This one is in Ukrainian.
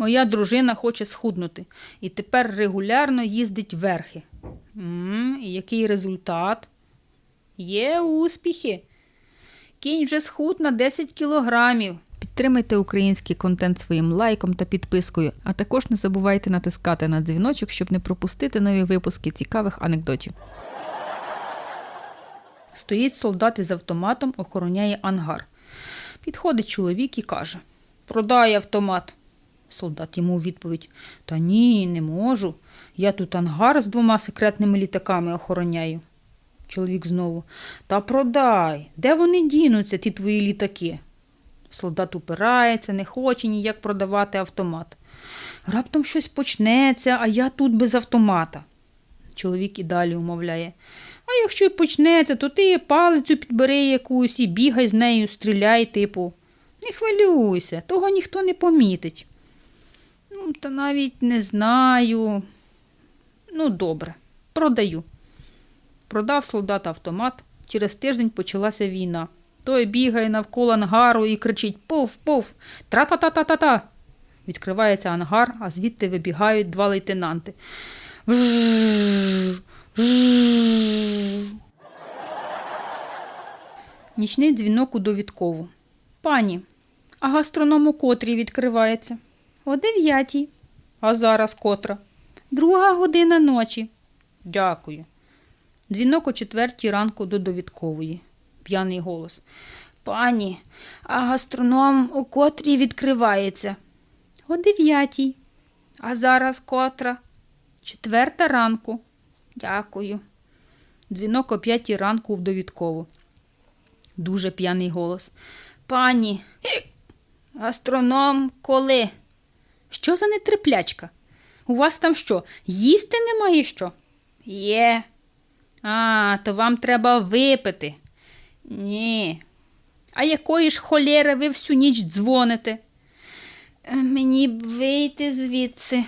Моя дружина хоче схуднути і тепер регулярно їздить верхи. м і який результат? Є успіхи. Кінь вже схуд на 10 кілограмів. Підтримайте український контент своїм лайком та підпискою, а також не забувайте натискати на дзвіночок, щоб не пропустити нові випуски цікавих анекдотів. Стоїть солдат із автоматом, охороняє ангар. Підходить чоловік і каже: Продай автомат. Солдат йому у відповідь: Та ні, не можу. Я тут ангар з двома секретними літаками охороняю. Чоловік знову: Та продай, де вони дінуться, ті твої літаки? Солдат упирається, не хоче ніяк продавати автомат. Раптом щось почнеться, а я тут без автомата. Чоловік і далі умовляє. А якщо й почнеться, то ти палицю підбери якусь і бігай з нею, стріляй, типу. Не хвилюйся, того ніхто не помітить. Ну, та навіть не знаю. Ну, добре, продаю. Продав солдат автомат. Через тиждень почалася війна. Той бігає навколо ангару і кричить Пуф, пуф, тра-та-та-та-та-та. Відкривається ангар, а звідти вибігають два лейтенанти. Нічний дзвінок у довідкову. Пані, а гастроном у котрій відкривається? О дев'ятій. А зараз котра? Друга година ночі. Дякую. Дзвінок о четвертій ранку до довідкової. П'яний голос. Пані, а гастроном у котрій відкривається? О дев'ятій. А зараз котра? Четверта ранку. Дякую. Дзвінок о п'ятій ранку в довідкову. Дуже п'яний голос. Пані, гастроном коли? Що за нетерплячка? У вас там що, їсти немає що? Є. А, то вам треба випити. Ні. А якої ж холєри ви всю ніч дзвоните? Е, Мені б вийти звідси.